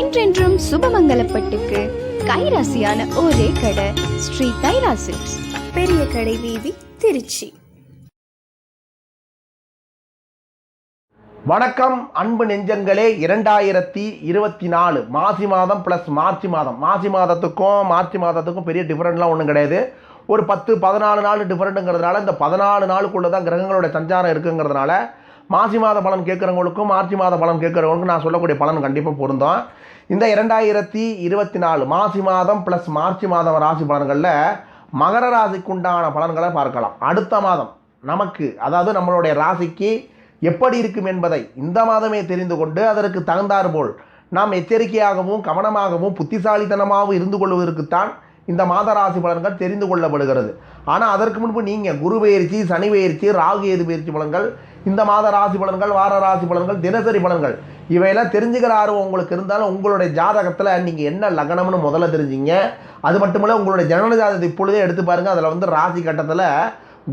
என்றென்றும் சுபமங்கலப்பட்டுக்கு கைராசியான ஒரே கடை ஸ்ரீ கைரா சில்க்ஸ் பெரிய கடை வீதி திருச்சி. வணக்கம் அன்பு நெஞ்சங்களே. இரண்டாயிரத்தி இருபத்தி நாலு மாசி மாதம் ப்ளஸ் மார்ச் மாதம். மாசி மாதத்துக்கும் மார்ச் மாதத்துக்கும் பெரிய டிஃப்ரெண்ட்லாம் ஒன்றும் கிடையாது. ஒரு பத்து பதினாலு நாள் டிஃப்ரெண்ட்டுங்கிறதுனால இந்த பதினாலு நாளுக்குள்ளே தான் கிரகங்களோட சஞ்சாரம் இருக்குங்கிறதுனால மாசி மாத பலன் கேட்குறவங்களுக்கும் மார்ச் மாத பலன் கேட்குறவங்களுக்கும் நான் சொல்லக்கூடிய பலன் கண்டிப்பாக பொருந்தோம். இந்த இரண்டாயிரத்தி இருபத்தி நாலு மாசி மாதம் ப்ளஸ் மார்ச் மாதம் ராசி பலன்களில் மகர ராசிக்குண்டான பலன்களை பார்க்கலாம். அடுத்த மாதம் நமக்கு அதாவது நம்மளுடைய ராசிக்கு எப்படி இருக்கும் என்பதை இந்த மாதமே தெரிந்து கொண்டு அதற்கு தகுந்தாற்போல் நாம் எச்சரிக்கையாகவும் கவனமாகவும் புத்திசாலித்தனமாகவும் இருந்து கொள்வதற்குத்தான் இந்த மாத ராசி பலன்கள் தெரிந்து கொள்ளப்படுகிறது. ஆனால் அதற்கு முன்பு நீங்கள் குரு பயிற்சி சனி பயிற்சி ராகு ஏது பயிற்சி பலன்கள் இந்த மாத ராசி பலன்கள் வார ராசி பலன்கள் தினசரி பலன்கள் இவையெல்லாம் தெரிஞ்சுக்கிற ஆர்வம் உங்களுக்கு இருந்தாலும் உங்களுடைய ஜாதகத்தில் நீங்கள் என்ன லக்னம்னு முதல்ல தெரிஞ்சிங்க. அது மட்டும் இல்லை உங்களுடைய ஜனன ஜாதகத்தை இப்பொழுதே எடுத்து பாருங்கள் அதில் வந்து ராசி கட்டத்தில்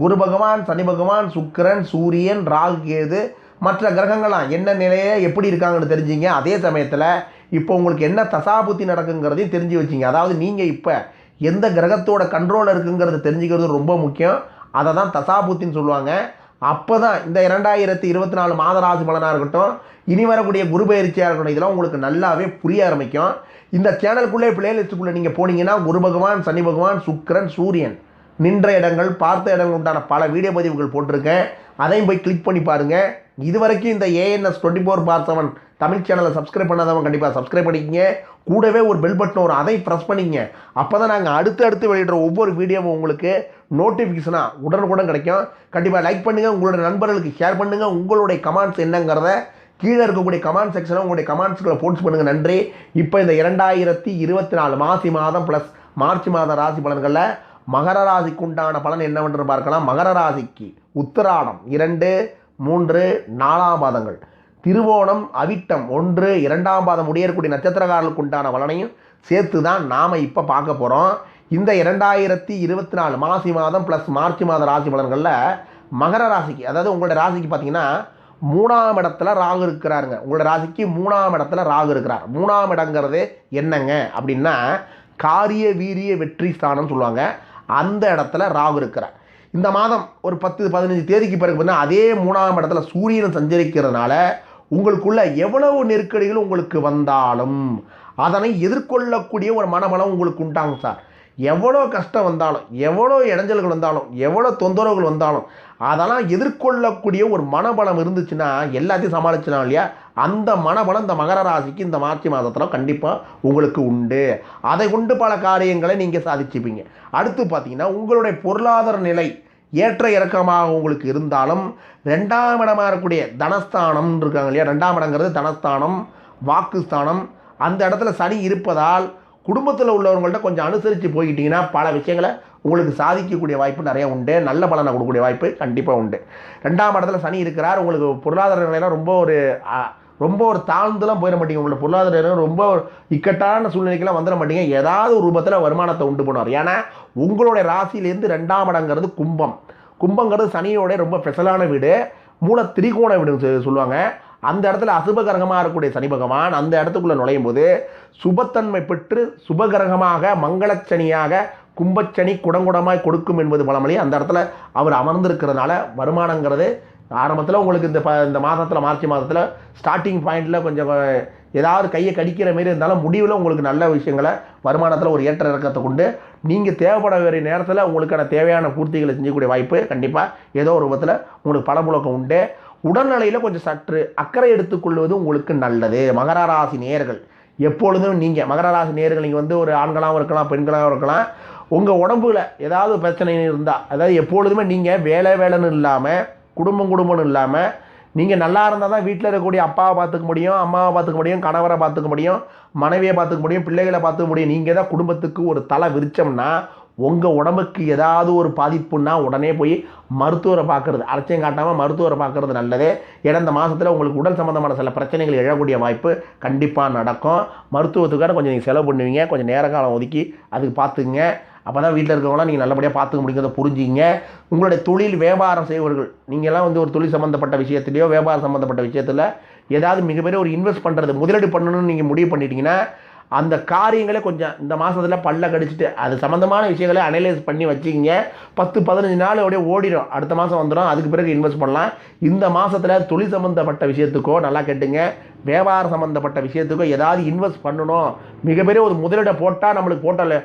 குரு பகவான் சனி பகவான் சுக்கிரன் சூரியன் ராகு கேது மற்ற கிரகங்கள்லாம் என்ன நிலையை எப்படி இருக்காங்கன்னு தெரிஞ்சிங்க. அதே சமயத்தில் இப்போ உங்களுக்கு என்ன தசாபுத்தி நடக்குங்கிறதையும் தெரிஞ்சு வச்சிங்க. அதாவது நீங்கள் இப்போ எந்த கிரகத்தோட கண்ட்ரோல் இருக்குங்கிறத தெரிஞ்சுக்கிறது ரொம்ப முக்கியம். அதை தான் தசாபுத்தின்னு சொல்லுவாங்க. அப்போ தான் இந்த இரண்டாயிரத்தி இருபத்தி நாலு மாதராசி பலனாக இருக்கட்டும் இனி வரக்கூடிய குரு பயிற்சியாக இருக்கணும் இதெல்லாம் உங்களுக்கு நல்லாவே புரிய ஆரம்பிக்கும். இந்த சேனலுக்குள்ளே பிளேலிஸ்ட்டுக்குள்ளே நீங்கள் போனீங்கன்னா குரு பகவான் சனி பகவான் சுக்கிரன் சூரியன் நின்ற இடங்கள் பார்த்த இடங்கள் உண்டான பல வீடியோ பதிவுகள் போட்டிருக்கேன். அதையும் போய் கிளிக் பண்ணி பாருங்கள் இது வரைக்கும் இந்த ANS twenty four by seven Tamil சேனலை சப்ஸ்கிரைப் பண்ணாதவன் கண்டிப்பாக சப்ஸ்கிரைப் பண்ணிக்கங்க. கூடவே ஒரு பெல் பட்டன் வரும் அதையும் ப்ரெஸ் பண்ணிங்க அப்போ தான் நாங்கள் அடுத்து அடுத்து வெளியிடுற ஒவ்வொரு வீடியோவும் உங்களுக்கு நோட்டிஃபிகேஷனாக உடனுக்குடன் கிடைக்கும். கண்டிப்பாக லைக் பண்ணுங்கள் உங்களோட நண்பர்களுக்கு ஷேர் பண்ணுங்கள் உங்களுடைய கமெண்ட்ஸ் என்னங்கிறத கீழே இருக்கக்கூடிய கமெண்ட் செக்ஷனில் உங்களுடைய கமெண்ட்ஸ்களை போட்ஸ் பண்ணுங்கள் நன்றி. இப்போ இந்த இரண்டாயிரத்தி இருபத்தி நாலு மாசி மாதம் ப்ளஸ் மார்ச் மாத ராசி பலன்களில் மகர ராசிக்கு உண்டான பலன் என்னவென்று பார்க்கலாம். மகர ராசிக்கு உத்திராடம் இரண்டு மூன்று நாலாம் பாதங்கள். திருவோணம் அவிட்டம் ஒன்று இரண்டாம் பாதம் உடையக்கூடிய நட்சத்திரக்காரர்களுக்கு உண்டான பலனையும் சேர்த்து தான் நாம் இப்போ பார்க்க போகிறோம் இந்த இரண்டாயிரத்தி இருபத்தி நாலு மாசி மாதம் ப்ளஸ் மார்ச் மாத ராசி பலன்களில் மகர ராசிக்கு அதாவது உங்களுடைய ராசிக்கு பார்த்தீங்கன்னா மூணாம் இடத்துல ராகு இருக்கிறாருங்க. உங்களோட ராசிக்கு மூணாம் இடத்துல ராகு இருக்கிறார். மூணாம் இடங்கிறது என்னங்க? அப்படின்னா காரிய வீரிய வெற்றி ஸ்தானம்னு சொல்லுவாங்க. அந்த இடத்துல ராகு இருக்கிறார். இந்த மாதம் ஒரு பத்து பதினஞ்சு தேதிக்கு பிறகு பார்த்தீங்கன்னா அதே மூணாம் இடத்துல சூரியன் சஞ்சரிக்கிறதுனால உங்களுக்குள்ள எவ்வளவு நெருக்கடிகள் உங்களுக்கு வந்தாலும் அதனை எதிர்கொள்ளக்கூடிய ஒரு மனபலம் உங்களுக்கு உண்டாங்க சார். எவ்வளோ கஷ்டம் வந்தாலும் எவ்வளோ இடைஞ்சல்கள் வந்தாலும் எவ்வளோ தொந்தரவுகள் வந்தாலும் அதெல்லாம் எதிர்கொள்ளக்கூடிய ஒரு மனபலம் இருந்துச்சுன்னா எல்லாத்தையும் சமாளிச்சிடலாம் இல்லையா? அந்த மனபலம் இந்த மகர ராசிக்கு இந்த மார்ச் மாதத்தில் கண்டிப்பாக உங்களுக்கு உண்டு. அதை கொண்டு பல காரியங்களை நீங்கள் சாதிச்சுப்பீங்க. அடுத்து பார்த்தீங்கன்னா உங்களுடைய பொருளாதார நிலை ஏற்ற இறக்கமாக உங்களுக்கு இருந்தாலும் ரெண்டாம் இடமாக இருக்கக்கூடிய தனஸ்தானம் இருக்காங்க இல்லையா? ரெண்டாம் இடங்கிறது தனஸ்தானம் வாக்குஸ்தானம். அந்த இடத்துல சனி இருப்பதால் குடும்பத்தில் உள்ளவங்கள்ட்ட கொஞ்சம் அனுசரித்து போய்கிட்டிங்கன்னா பல விஷயங்களை உங்களுக்கு சாதிக்கக்கூடிய வாய்ப்பு நிறைய உண்டு. நல்ல பலனை கொடுக்கக்கூடிய வாய்ப்பு கண்டிப்பாக உண்டு. ரெண்டாம் இடத்துல சனி இருக்கிறார். உங்களுக்கு பொருளாதார நிலையெல்லாம் ரொம்ப ஒரு ரொம்ப ஒரு தாழ்ந்துலாம் போயிட மாட்டீங்க. உங்களோட பொருளாதார ரொம்ப இக்கட்டான சூழ்நிலைக்கெல்லாம் வந்துட மாட்டீங்க. ஏதாவது ஒரு ரூபத்தில் வருமானத்தை உண்டு பண்ணுவார். ஏன்னா உங்களுடைய ராசியிலேருந்து ரெண்டாம் இடங்கிறது கும்பம். கும்பங்கிறது சனியோடைய ரொம்ப ஸ்பெஷலான வீடு. மூல திரிகோண வீடுன்னு சொல்லுவாங்க. அந்த இடத்துல அசுபகரகமாக இருக்கக்கூடிய சனி பகவான் அந்த இடத்துக்குள்ளே நுழையும் போது சுபத்தன்மை பெற்று சுபகிரகமாக மங்களச்சனியாக கும்பச்சனி குடங்குடமாய் கொடுக்கும் என்பது பழமொழி. அந்த இடத்துல அவர் அமர்ந்திருக்கிறதுனால வருமானங்கிறது ஆரம்பத்தில் உங்களுக்கு இந்த ப இந்த மாதத்தில் மார்ச் மாதத்தில் ஸ்டார்டிங் பாயிண்டில் கொஞ்சம் ஏதாவது கையை கடிக்கிற மாரி இருந்தாலும் முடிவில் உங்களுக்கு நல்ல விஷயங்களை வருமானத்தில் ஒரு ஏற்ற இறக்கத்தை கொண்டு நீங்கள் தேவைப்பட வேண்டிய நேரத்தில் உங்களுக்கான தேவையான பூர்த்திகளை செஞ்சக்கூடிய வாய்ப்பு கண்டிப்பாக ஏதோ ஒரு விதத்தில் உங்களுக்கு பணப்புழக்கம் உண்டு. உடல்நிலையில் கொஞ்சம் சற்று அக்கறை எடுத்துக்கொள்வது உங்களுக்கு நல்லது. மகர ராசி நேயர்கள். எப்பொழுதும் நீங்கள் மகர ராசி நீங்கள் வந்து ஒரு ஆண்களாகவும் இருக்கலாம் பெண்களாகவும் இருக்கலாம். உங்கள் உடம்புல ஏதாவது பிரச்சனை இருந்தால் அதாவது எப்பொழுதுமே நீங்கள் வேலை வேலைன்னு இல்லாமல் குடும்பம் குடும்பம்னு இல்லாமல் நீங்கள் நல்லா இருந்தால் தான் வீட்டில் இருக்கக்கூடிய அப்பாவை பார்த்துக்க முடியும் அம்மாவை பார்த்துக்க முடியும் கணவரை பார்த்துக்க முடியும் மனைவியை பார்த்துக்க முடியும் பிள்ளைகளை பார்த்துக்க முடியும். நீங்கள் தான் குடும்பத்துக்கு ஒரு தலை விரிச்சோம்னா உங்கள் உடம்புக்கு ஏதாவது ஒரு பாதிப்புன்னா உடனே போய் மருத்துவரை பார்க்குறது அலட்சியம் காட்டாமல் மருத்துவரை பார்க்குறது நல்லது. ஏன்னா இந்த மாதத்தில் உங்களுக்கு உடல் சம்மந்தமான சில பிரச்சனைகள் எழக்கூடிய வாய்ப்பு கண்டிப்பாக நடக்கும். மருத்துவத்துக்காக கொஞ்சம் நீங்கள் செலவு பண்ணுவீங்க கொஞ்சம் நேர காலம் ஒதுக்கி அதுக்கு பார்த்துங்க அப்போ தான் வீட்டில் இருக்கவங்களாம் நீங்கள் நல்லபடியாக பார்த்துக்க முடியுங்கிறத புரிஞ்சுங்க. உங்களுடைய தொழில் வியாபாரம் செய்வர்கள் நீங்கள்லாம் வந்து ஒரு தொழில் சம்மந்தப்பட்ட விஷயத்துலையோ வியாபாரம் சம்மந்தப்பட்ட விஷயத்தில் ஏதாவது மிகப்பெரிய ஒரு இன்வெஸ்ட் பண்ணுறது முதலீடு பண்ணணும்னு நீங்கள் முடிவு பண்ணிட்டீங்கன்னா அந்த காரியங்களே கொஞ்சம் இந்த மாதத்தில் பல்ல கடிச்சிட்டு அது சம்மந்தமான விஷயங்களை அனலைஸ் பண்ணி வச்சுக்கிங்க. பத்து பதினஞ்சு நாள் அப்படியே ஓடிடும் அடுத்த மாதம் வந்துடும் அதுக்கு பிறகு இன்வெஸ்ட் பண்ணலாம். இந்த மாதத்தில் தொழில் சம்மந்தப்பட்ட விஷயத்துக்கோ நல்லா கேட்டுங்க வியாபாரம் சம்மந்தப்பட்ட விஷயத்துக்கோ ஏதாவது இன்வெஸ்ட் பண்ணணும். மிகப்பெரிய ஒரு முதலீடை போட்டால் நம்மளுக்கு போட்டால்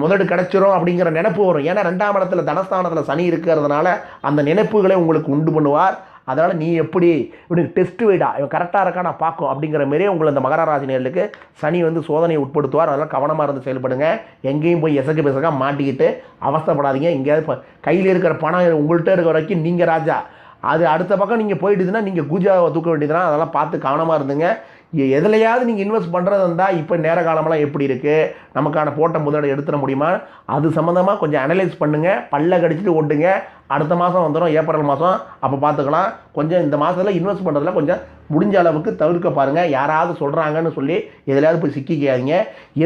முதடு கிடச்சிரும் கிடைச்சிரும் அப்படிங்கிற நினைப்பு வரும். ஏன்னா ரெண்டாம் இடத்துல தனஸ்தானத்தில் சனி இருக்கிறதுனால அந்த நினைப்புகளை உங்களுக்கு உண்டு பண்ணுவார். அதனால் நீ எப்படி இவனுக்கு டெஸ்ட் வைடா. இவன் கரெக்டாக இருக்கா நான் பார்க்கும் அப்படிங்கிற மாரியே உங்களை இந்த மகர ராசி சனி வந்து சோதனையை உட்படுத்துவார். அதனால் கவனமாக இருந்து செயல்படுங்க. எங்கேயும் போய் எசக்கு பெசக்கா மாட்டிக்கிட்டு அவஸ்தைப்படாதீங்க. எங்கேயாவது இப்போ கையில் இருக்கிற பணம் உங்கள்கிட்ட இருக்கிற வரைக்கும் நீங்கள் ராஜா. அது அடுத்த பக்கம் நீங்கள் போயிட்டுதுன்னா நீங்கள் கூஜாவை தூக்க வேண்டியதுனா அதெல்லாம் பார்த்து கவனமாக இருந்துங்க. எதுலையாவது நீங்கள் இன்வெஸ்ட் பண்ணுறது இருந்தால் இப்போ நேர காலமெல்லாம் எப்படி இருக்குது நமக்கான போட்ட முதலீடு எடுத்துட முடியுமா? அது சம்மந்தமாக கொஞ்சம் அனலைஸ் பண்ணுங்கள் பல்ல கடிச்சிட்டு ஓட்டுங்க. அடுத்த மாதம் வந்துடும் ஏப்ரல் மாதம் அப்போ பார்த்துக்கலாம் கொஞ்சம் இந்த மாதத்தில் இன்வெஸ்ட் பண்ணுறதுல கொஞ்சம் முடிஞ்ச அளவுக்கு தவிர்க்க பாருங்கள் யாராவது சொல்கிறாங்கன்னு சொல்லி எதுலையாவது போய் சிக்கிக்காதீங்க.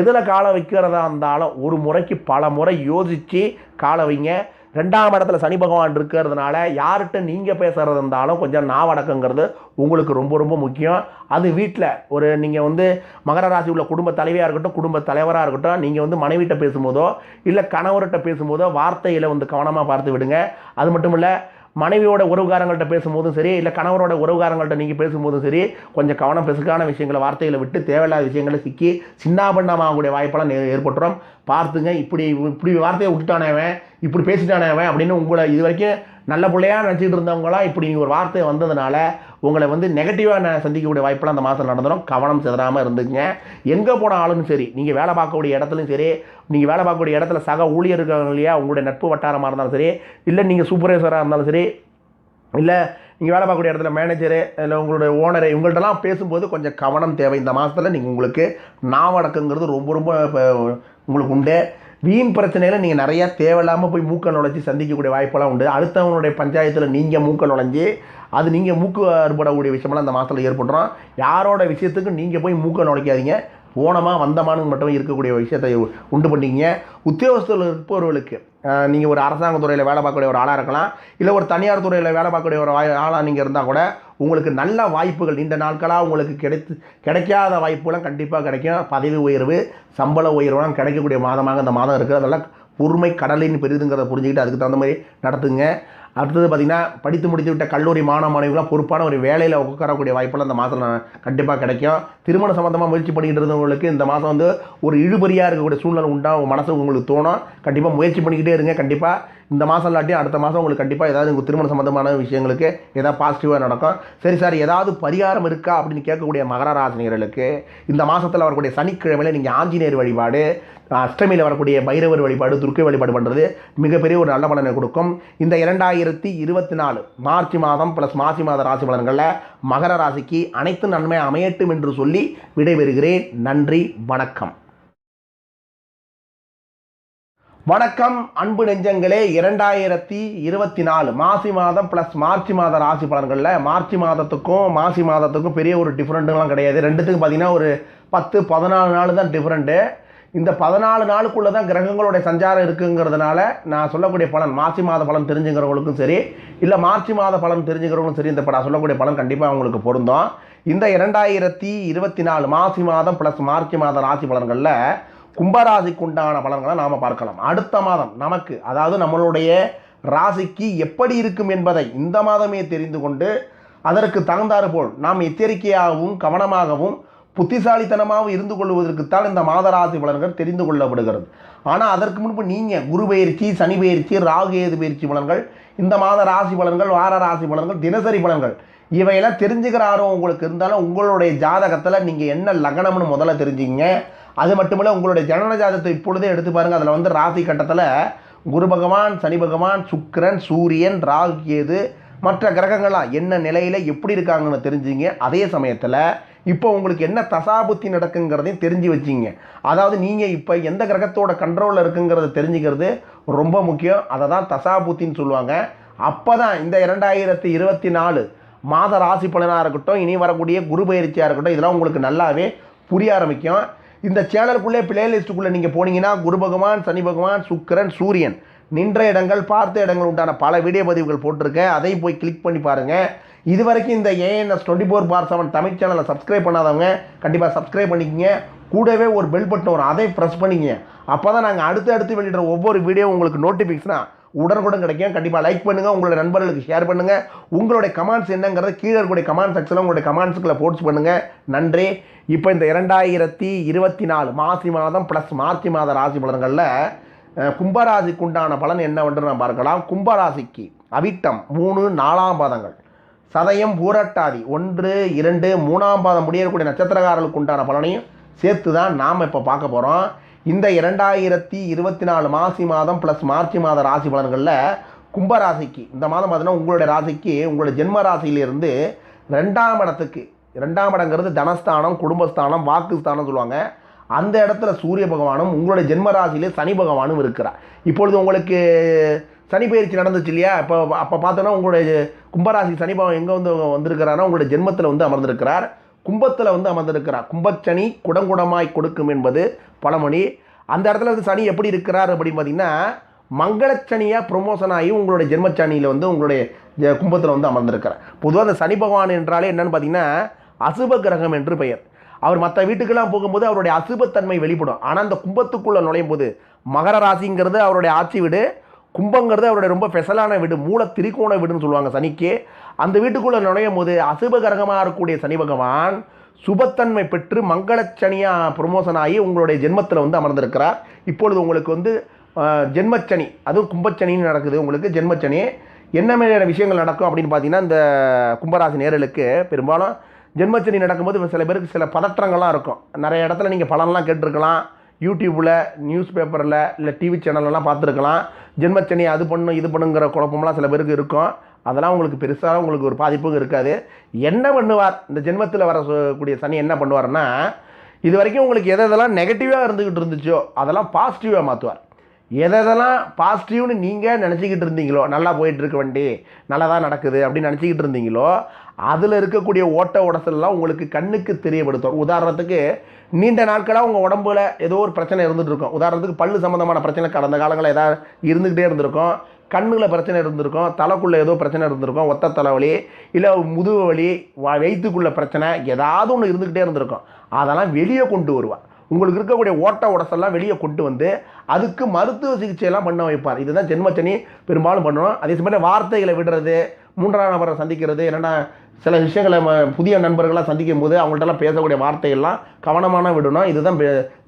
எதில் காலை வைக்கிறதா இருந்தாலும் ஒரு முறைக்கு பல முறை யோசித்து காலை வைங்க. ரெண்டாம் இடத்துல சனி பகவான் இருக்கிறதுனால யார்கிட்ட நீங்கள் பேசுகிறது இருந்தாலும் கொஞ்சம் நாவடக்கங்கிறது உங்களுக்கு ரொம்ப ரொம்ப முக்கியம். அது வீட்டில் ஒரு நீங்கள் வந்து மகர ராசி உள்ள குடும்ப தலைவியாக இருக்கட்டும் குடும்ப தலைவராக இருக்கட்டும் நீங்கள் வந்து மனைவிட்ட பேசும்போதோ இல்லை கணவர்கிட்ட பேசும்போதோ வார்த்தையில் வந்து கவனமாக பார்த்து விடுங்க. அது மட்டும் இல்லை மனைவியோட உறவுகாரங்கள்ட்ட பேசும்போதும் சரி இல்லை கணவரோட உறவுகாரங்கள்ட்ட நீங்கள் பேசும்போதும் சரி கொஞ்சம் கவனம் பெசுக்கான விஷயங்களை வார்த்தைகளை விட்டு தேவையில்லாத விஷயங்களை சிக்கி சின்னாபண்ணமாகக்கூடிய வாய்ப்பெல்லாம் நே- ஏற்பட்டுரும். பார்த்துங்க இப்படி இப்படி வார்த்தையை விட்டுட்டானே அவன் இப்படி பேசிட்டானே அவன் அப்படின்னு உங்களை இது வரைக்கும் நல்ல பிள்ளையாக நினச்சிட்டு இருந்தவங்களாம் இப்படி ஒரு வார்த்தை வந்ததுனால உங்களை வந்து நெகட்டிவாக சந்திக்கக்கூடிய வாய்ப்பெல்லாம் அந்த மாதம் நடந்துடும் கவனம் சிதறாமல் இருந்துங்க எங்கே போனாலும் சரி நீங்கள் வேலை பார்க்கக்கூடிய இடத்துலையும் சரி நீங்கள் வேலை பார்க்கக்கூடிய இடத்துல சக ஊழியர்கள் இல்லையா உங்களுடைய நட்பு வட்டாரமாக இருந்தாலும் சரி இல்லை நீங்கள் சூப்பர்வைசராக இருந்தாலும் சரி இல்லை நீங்கள் வேலை பார்க்கக்கூடிய இடத்துல மேனேஜரு இல்லை உங்களுடைய ஓனரு இவங்கள்ட்டலாம் பேசும்போது கொஞ்சம் கவனம் தேவை. இந்த மாதத்தில் நீங்கள் உங்களுக்கு நாவடக்கங்கிறது ரொம்ப ரொம்ப இப்போ உங்களுக்கு உண்டு. வீண் பிரச்சனையில் நீங்கள் நிறையா தேவையில்லாமல் போய் மூக்க நுழைச்சி சந்திக்கக்கூடிய வாய்ப்பெல்லாம் உண்டு. அடுத்தவங்களுடைய பஞ்சாயத்தில் நீங்கள் மூக்க நுழைஞ்சி அது நீங்கள் மூக்கு அறுபடக்கூடிய விஷயமெல்லாம் அந்த மாதத்தில் ஏற்படுறோம் யாரோட விஷயத்துக்கும் நீங்கள் போய் மூக்க நுழைக்காதீங்க. போனமா வந்தமானு மட்டும் இருக்கக்கூடிய விஷயத்தை உண்டு பண்ணிங்க உத்தியோகத்தில் இருப்பவர்களுக்கு நீங்கள் ஒரு அரசாங்க துறையில் வேலை பார்க்கக்கூடிய ஒரு ஆளாக இருக்கலாம் இல்லை ஒரு தனியார் துறையில் வேலை பார்க்கக்கூடிய ஒரு வாய் ஆளாக நீங்கள் இருந்தால் கூட உங்களுக்கு நல்ல வாய்ப்புகள் இந்த நாட்களாக உங்களுக்கு கிடைத்து கிடைக்காத வாய்ப்புகளும் கண்டிப்பாக கிடைக்கும். பதவி உயர்வு சம்பள உயர்வுலாம் கிடைக்கக்கூடிய மாதமாக இந்த மாதம் இருக்குது அதெல்லாம் பொறுமை கடலின் பெரிதுங்கிறத புரிஞ்சுக்கிட்டு அதுக்கு தகுந்த மாதிரி நடத்துங்க. அடுத்தது பார்த்திங்கன்னா படித்து முடித்து விட்ட கல்லூரி மாணவ மாணவிகளாம் பொறுப்பான ஒரு வேலையில் உட்காரக்கூடிய வாய்ப்பெல்லாம் இந்த மாதம் கண்டிப்பாக கிடைக்கும். திருமண சம்மந்தமாக முயற்சி பண்ணிக்கிட்டு இருந்தவங்களுக்கு இந்த மாதம் வந்து ஒரு இழுபறியாக இருக்கக்கூடிய சூழ்நிலை உண்டா உங்கள் மனசு உங்களுக்கு தோணும். கண்டிப்பாக முயற்சி பண்ணிக்கிட்டே இருங்க கண்டிப்பாக இந்த மாதம் இல்லாட்டி அடுத்த மாதம் உங்களுக்கு கண்டிப்பாக ஏதாவது உங்கள் திருமண சம்மந்தமான விஷயங்களுக்கு ஏதாவது பாசிட்டிவாக நடக்கும். சரி சார் ஏதாவது பரிகாரம் இருக்கா அப்படின்னு கேட்கக்கூடிய மகர ராசினியர்களுக்கு இந்த மாதத்தில் வரக்கூடிய சனிக்கிழமையில் நீங்கள் ஆஞ்சநேயர் வழிபாடு அஷ்டமியில் வரக்கூடிய பைரவர் வழிபாடு துர்க்கை வழிபாடு பண்ணுறது மிகப்பெரிய ஒரு நல்ல பலனை கொடுக்கும். இந்த இரண்டாயிரத்தி இருபத்தி நாலு மார்ச் மாதம் ப்ளஸ் மாசி மாத ராசி பலன்களில் மகர ராசிக்கு அனைத்து நன்மை அமையட்டும் என்று சொல்லி விடைபெறுகிறேன். நன்றி வணக்கம். வணக்கம் அன்பு நெஞ்சங்களே. இரண்டாயிரத்தி இருபத்தி நாலு மாசி மாதம் ப்ளஸ் மார்ச் மாத ராசி பலன்களில் மார்ச் மாதத்துக்கும் மாசி மாதத்துக்கும் பெரிய ஒரு டிஃப்ரெண்ட்டுலாம் கிடையாது. ரெண்டுத்துக்கும் பார்த்தீங்கன்னா ஒரு பத்து பதினாலு நாள் தான் டிஃப்ரெண்ட்டு இந்த பதினாலு நாளுக்குள்ளே தான் கிரகங்களுடைய சஞ்சாரம் இருக்குங்கிறதுனால நான் சொல்லக்கூடிய பலன் மாசி மாத பலன் தெரிஞ்சுக்கிறவங்களுக்கும் சரி இல்லை மார்ச் மாத பலன் தெரிஞ்சுக்கிறவங்களுக்கும் சரி இந்த நான் சொல்லக்கூடிய பலன் கண்டிப்பாக அவங்களுக்கு பொருந்தும். இந்த இரண்டாயிரத்தி இருபத்தி நாலு மாசி மாதம் ப்ளஸ் மார்ச் மாத ராசி பலன்களில் கும்பராசிக்கு உண்டான பலன்களை நாம் பார்க்கலாம். அடுத்த மாதம் நமக்கு அதாவது நம்மளுடைய ராசிக்கு எப்படி இருக்கும் என்பதை இந்த மாதமே தெரிந்து கொண்டு அதற்கு தகுந்தாறு போல் நாம் எச்சரிக்கையாகவும் கவனமாகவும் புத்திசாலித்தனமாகவும் இருந்து கொள்வதற்குத்தான் இந்த மாத ராசி பலன்கள் தெரிந்து கொள்ளப்படுகிறது. ஆனால் அதற்கு முன்பு நீங்கள் குரு பயிற்சி சனி பயிற்சி ராகு ஏது பயிற்சி பலன்கள் இந்த மாத ராசி பலன்கள் வார ராசி பலன்கள் தினசரி பலன்கள் இவையெல்லாம் தெரிஞ்சுக்கிற ஆர்வம் உங்களுக்கு இருந்தாலும் உங்களுடைய ஜாதகத்தில் நீங்கள் என்ன லக்னம்னு முதல்ல தெரிஞ்சுங்க அது மட்டுமல்ல உங்களுடைய ஜனன ஜாதகத்தை இப்பொழுதே எடுத்து பாருங்கள் அதில் வந்து ராசி கட்டத்தில் குரு பகவான் சனி பகவான் சுக்கிரன் சூரியன் ராகு கேது மற்ற கிரகங்கள்லாம் என்ன நிலையில் எப்படி இருக்காங்கன்னு தெரிஞ்சுங்க. அதே சமயத்தில் இப்போ உங்களுக்கு என்ன தசாபுத்தி நடக்குங்கிறதையும் தெரிஞ்சு வச்சிங்க. அதாவது நீங்கள் இப்போ எந்த கிரகத்தோட கண்ட்ரோலில் இருக்குங்கிறத தெரிஞ்சுக்கிறது ரொம்ப முக்கியம். அதை தான் தசாபுத்தின்னு சொல்லுவாங்க. அப்போ தான் இந்த இரண்டாயிரத்தி இருபத்தி நாலு மாத ராசி பலனாக இருக்கட்டும் இனி வரக்கூடிய குரு பயிற்சியாக இருக்கட்டும் இதெல்லாம் உங்களுக்கு நல்லாவே புரிய ஆரம்பிக்கும். இந்த சேனலுக்குள்ளே பிளேலிஸ்ட்டுக்குள்ளே நீங்கள் போனீங்கன்னா குரு பகவான் சனி பகவான் சுக்கரன் சூரியன் நின்ற இடங்கள் பார்த்த இடங்கள் உண்டான பல வீடியோ பதிவுகள் போட்டிருக்கேன். அதையும் போய் கிளிக் பண்ணி பாருங்கள் இது வரைக்கும் இந்த ANS twenty four bar seven Tamil சேனலை சப்ஸ்கிரைப் பண்ணாதவங்க கண்டிப்பாக சப்ஸ்கிரைப் பண்ணிக்கங்க. கூடவே ஒரு பெல் பட்டன் வரும். அதை ப்ரெஸ் பண்ணிக்கங்க. அப்போ தான் நாங்கள் அடுத்து அடுத்து வெளியிடுற ஒவ்வொரு வீடியோ உங்களுக்கு நோட்டிஃபிகேஷனாக உடனுக்குடன் கிடைக்கும். கண்டிப்பாக லைக் பண்ணுங்கள் உங்களோட நண்பர்களுக்கு ஷேர் பண்ணுங்கள் உங்களுடைய கமெண்ட்ஸ் என்னங்கிறத கீழே இருக்கக்கூடிய கமெண்ட் செக்ஷனில் உங்களுடைய கமெண்ட்ஸுக்குள்ள போட்ஸ் பண்ணுங்கள் நன்றி. இப்போ இந்த இரண்டாயிரத்தி இருபத்தி நாலு மாசி மாதம் ப்ளஸ் மார்ச் மாத ராசி பலன்களில் கும்பராசிக்கு உண்டான பலன் என்னவென்று நாம் பார்க்கலாம். கும்பராசிக்கு அவிட்டம் மூணு நாலாம் பாதங்கள். சதயம் பூரட்டாதி ஒன்று இரண்டு மூணாம் பாதம் முடியக்கூடிய நட்சத்திரக்காரர்களுக்கு உண்டான பலனையும் சேர்த்து தான் நாம் இப்போ பார்க்க போகிறோம் இந்த இரண்டாயிரத்தி இருபத்தி நாலு மாசி மாதம் ப்ளஸ் மார்ச் மாத ராசி பலன்களில் கும்பராசிக்கு இந்த மாதம் பார்த்தீங்கன்னா உங்களுடைய ராசிக்கு உங்களுடைய ஜென்ம ராசியிலிருந்து ரெண்டாம் இடத்துக்கு ரெண்டாம் இடங்கிறது தனஸ்தானம் குடும்பஸ்தானம் வாக்குஸ்தானம் சொல்லுவாங்க. அந்த இடத்துல சூரிய பகவானும் உங்களுடைய ஜென்ம ராசியிலே சனி பகவானும் இருக்கிறார். இப்பொழுது உங்களுக்கு சனி பயிற்சி நடந்துச்சு இல்லையா? இப்போ அப்போ பார்த்தோன்னா உங்களுடைய கும்பராசி சனி பகவான் எங்கே வந்து வந்திருக்கிறாரோ உங்களுடைய ஜென்மத்தில் வந்து அமர்ந்திருக்கிறார். கும்பத்தில் வந்து அமர்ந்திருக்கிறார். கும்பச்சனி குடங்குடமாய் கொடுக்கும் என்பது பழமொழி. அந்த இடத்துல வந்து சனி எப்படி இருக்கிறார் அப்படின்னு பார்த்தீங்கன்னா மங்களச்சனியாக ப்ரொமோஷன் ஆகி உங்களுடைய ஜென்மச்சனியில் வந்து உங்களுடைய கும்பத்தில் வந்து அமர்ந்திருக்கிறார். பொதுவாக அந்த சனி பகவான் என்றாலே என்னென்னு பார்த்தீங்கன்னா அசுப கிரகம் என்று பெயர். அவர் மற்ற வீட்டுக்கெல்லாம் போகும்போது அவருடைய அசுபத்தன்மை வெளிப்படும். ஆனால் அந்த கும்பத்துக்குள்ளே நுழையும் போது மகர ராசிங்கிறது அவருடைய ஆட்சி வீடு. கும்பங்கிறது அவருடைய ரொம்ப ஸ்பெஷலான வீடு மூல திரிகோண வீடுன்னு சொல்லுவாங்க சனிக்கு. அந்த வீட்டுக்குள்ளே நுழையும் போது அசுபகரகமாக இருக்கக்கூடிய சனி பகவான் சுபத்தன்மை பெற்று மங்களச்சனியாக ப்ரொமோஷன் ஆகி உங்களுடைய ஜென்மத்தில் வந்து அமர்ந்திருக்கிறார். இப்பொழுது உங்களுக்கு வந்து ஜென்மச்சனி அதுவும் கும்பச்சனின்னு நடக்குது. உங்களுக்கு ஜென்மச்சனி என்ன மாதிரியான விஷயங்கள் நடக்கும் அப்படின்னு பார்த்தீங்கன்னா இந்த கும்பராசி நேரலுக்கு பெரும்பாலும் ஜென்மச்சனி நடக்கும்போது சில பேருக்கு சில பதற்றங்கள்லாம் இருக்கும். நிறைய இடத்துல நீங்கள் பலன்லாம் கேட்டிருக்கலாம். யூடியூப்பில் நியூஸ் பேப்பரில் இல்லை டிவி சேனல்லாம் பார்த்துருக்கலாம். ஜென்மச்சனி அது பண்ணும் இது பண்ணுங்கிற குழப்பம்லாம் சில பேருக்கு இருக்கும். அதெல்லாம் உங்களுக்கு பெருசாக உங்களுக்கு ஒரு பாதிப்பும் இருக்காது. என்ன பண்ணுவார்? இந்த ஜென்மத்தில் வரக்கூடிய சனி என்ன பண்ணுவார்னா இது வரைக்கும் உங்களுக்கு எதை எதெல்லாம் நெகட்டிவாக இருந்துக்கிட்டு இருந்துச்சோ அதெல்லாம் பாசிட்டிவாக மாற்றுவார் எதெல்லாம் பாசிட்டிவ்னு நீங்கள் நினச்சிக்கிட்டு இருந்தீங்களோ நல்லா போயிட்டுருக்க வண்டி நல்லா தான் நடக்குது அப்படின்னு நினச்சிக்கிட்டு இருந்தீங்களோ அதில் இருக்கக்கூடிய ஓட்ட உடசல்லாம் உங்களுக்கு கண்ணுக்கு தெரியப்படுத்தும். உதாரணத்துக்கு நீண்ட நாட்களாக உங்கள் உடம்புல ஏதோ ஒரு பிரச்சனை இருந்துகிட்டு இருக்கும். உதாரணத்துக்கு பல்லு சம்மந்தமான பிரச்சனை கடந்த காலங்களில் ஏதாவது இருந்துக்கிட்டே இருந்திருக்கும். கண்ணில் பிரச்சனை இருந்திருக்கும். தலைக்குள்ளே ஏதோ பிரச்சனை இருந்திருக்கும். ஒத்த தலைவலி இல்லை முதுகு வலி வ- வயிற்றுக்குள்ள பிரச்சனை ஏதாவது ஒன்று இருந்துக்கிட்டே இருந்திருக்கும். அதெல்லாம் வெளியே கொண்டு வருவாள் உங்களுக்கு இருக்கக்கூடிய ஓட்ட உடசெல்லாம் வெளியே கொண்டு வந்து அதுக்கு மருத்துவ சிகிச்சையெல்லாம் பண்ண வைப்பார். இதுதான் ஜென்மச்சனி பெரும்பாலும் பண்ணுவோம் அதே சமயம் வார்த்தைகளை விடுறது மூன்றாம் நபரை சந்திக்கிறது என்னென்னா சில விஷயங்களை ம- புதிய நண்பர்களாக சந்திக்கும் போது அவங்கள்ட்டலாம் பேசக்கூடிய வார்த்தையெல்லாம் கவனமான விடணும் இதுதான்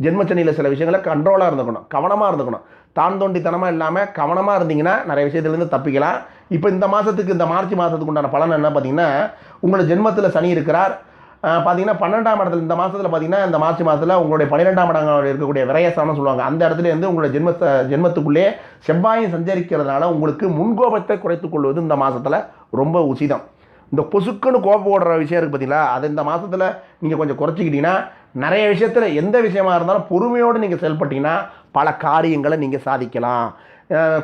ஜென்மச்சனியில் சில விஷயங்களை கண்ட்ரோலாக இருந்துக்கணும். கவனமாக இருந்துக்கணும். தான் தோண்டித்தனமாக இல்லாமல் கவனமாக இருந்தீங்கன்னா நிறைய விஷயத்துலேருந்து தப்பிக்கலாம். இப்போ இந்த மாதத்துக்கு இந்த மார்ச் மாதத்துக்கு உண்டான பலன் என்ன பார்த்தீங்கன்னா உங்களை ஜென்மத்தில் சனி இருக்கிறார். பார்த்தீங்கன்னா பன்னெண்டாம் இடத்துல இந்த மாதத்தில் பார்த்தீங்கன்னா இந்த மார்ச் மாதத்தில் உங்களுடைய பன்னிரெண்டாம் இடம் இருக்கக்கூடிய விரயஸ்தானம் சொல்லுவாங்க. அந்த இடத்துல இருந்து உங்களுடைய ஜென்ம ஜென்மத்துக்குள்ளே செவ்வாயும் சஞ்சரிக்கிறதுனால உங்களுக்கு முன்கோபத்தை குறைத்துக்கொள்வது இந்த மாதத்தில் ரொம்ப உசிதம். இந்த பொசுக்குன்னு கோபம் ஓடுற விஷயம் இருக்குது பார்த்தீங்களா அது இந்த மாதத்தில் நீங்கள் கொஞ்சம் குறைச்சிக்கிட்டீங்கன்னா நிறைய விஷயத்தில் எந்த விஷயமா இருந்தாலும் பொறுமையோடு நீங்கள் செயல்பட்டீங்கன்னா பல காரியங்களை நீங்கள் சாதிக்கலாம்.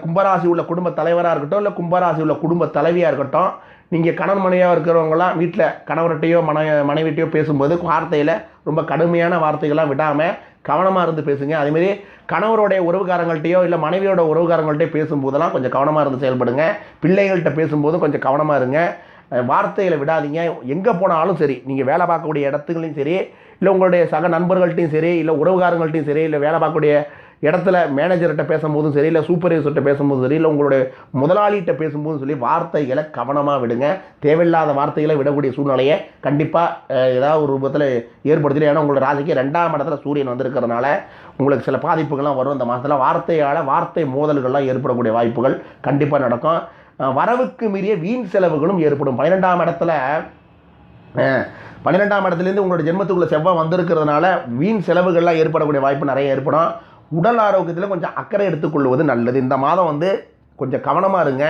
கும்பராசி உள்ள குடும்ப தலைவராக இருக்கட்டும் இல்லை கும்பராசி உள்ள குடும்ப தலைவியாக இருக்கட்டும் நீங்கள் கணவன் மனைவியாக இருக்கிறவங்களாம் வீட்டில் கணவர்கிட்டையோ மன மனைவிட்டையோ பேசும்போது வார்த்தையில் ரொம்ப கடுமையான வார்த்தைகள்லாம் விடாமல் கவனமாக இருந்து பேசுங்க. அதேமாரி கணவருடைய உறவுகாரங்கள்ட்டையோ இல்லை மனைவியோட உறவுகாரங்கள்ட்டையோ பேசும்போதெல்லாம் கொஞ்சம் கவனமாக இருந்து செயல்படுங்க. பிள்ளைகள்கிட்ட பேசும்போதும் கொஞ்சம் கவனமாக இருங்க. வார்த்தைகளை விடாதீங்க. எங்கே போனாலும் சரி நீங்கள் வேலை பார்க்கக்கூடிய இடத்துலையும் சரி இல்லை உங்களுடைய சக நண்பர்கள்ட்டையும் சரி இல்லை உறவுகாரங்கள்ட்டையும் சரி இல்லை வேலை பார்க்கக்கூடிய இடத்துல மேனேஜர்கிட்ட பேசும்போதும் சரி இல்லை சூப்பர்வைசர்கிட்ட பேசும்போதும் சரி இல்லை உங்களுடைய முதலாளிகிட்ட பேசும்போதும் சொல்லி வார்த்தைகளை கவனமாக விடுங்க. தேவையில்லாத வார்த்தைகளை விடக்கூடிய சூழ்நிலையை கண்டிப்பாக ஏதாவது ஒரு ரூபத்தில் ஏற்படுத்திட்டு ஏன்னா உங்களோட ராசிக்கு ரெண்டாம் இடத்துல சூரியன் வந்திருக்கிறதுனால உங்களுக்கு சில பாதிப்புகள்லாம் வரும். இந்த மாதத்தில் வார்த்தையால் வார்த்தை மோதல்கள்லாம் ஏற்படக்கூடிய வாய்ப்புகள் கண்டிப்பாக நடக்கும். வரவுக்கு மீறிய வீண் செலவுகளும் ஏற்படும். பன்னிரெண்டாம் இடத்துல பன்னிரெண்டாம் இடத்துலேருந்து உங்களோட ஜென்மத்துக்குள்ளே செவ்வாய் வந்திருக்கிறதுனால வீண் செலவுகள்லாம் ஏற்படக்கூடிய வாய்ப்பு நிறைய ஏற்படும். உடல் ஆரோக்கியத்தில் கொஞ்சம் அக்கறை எடுத்துக்கொள்வது நல்லது. இந்த மாதம் வந்து கொஞ்சம் கவனமாக இருங்க.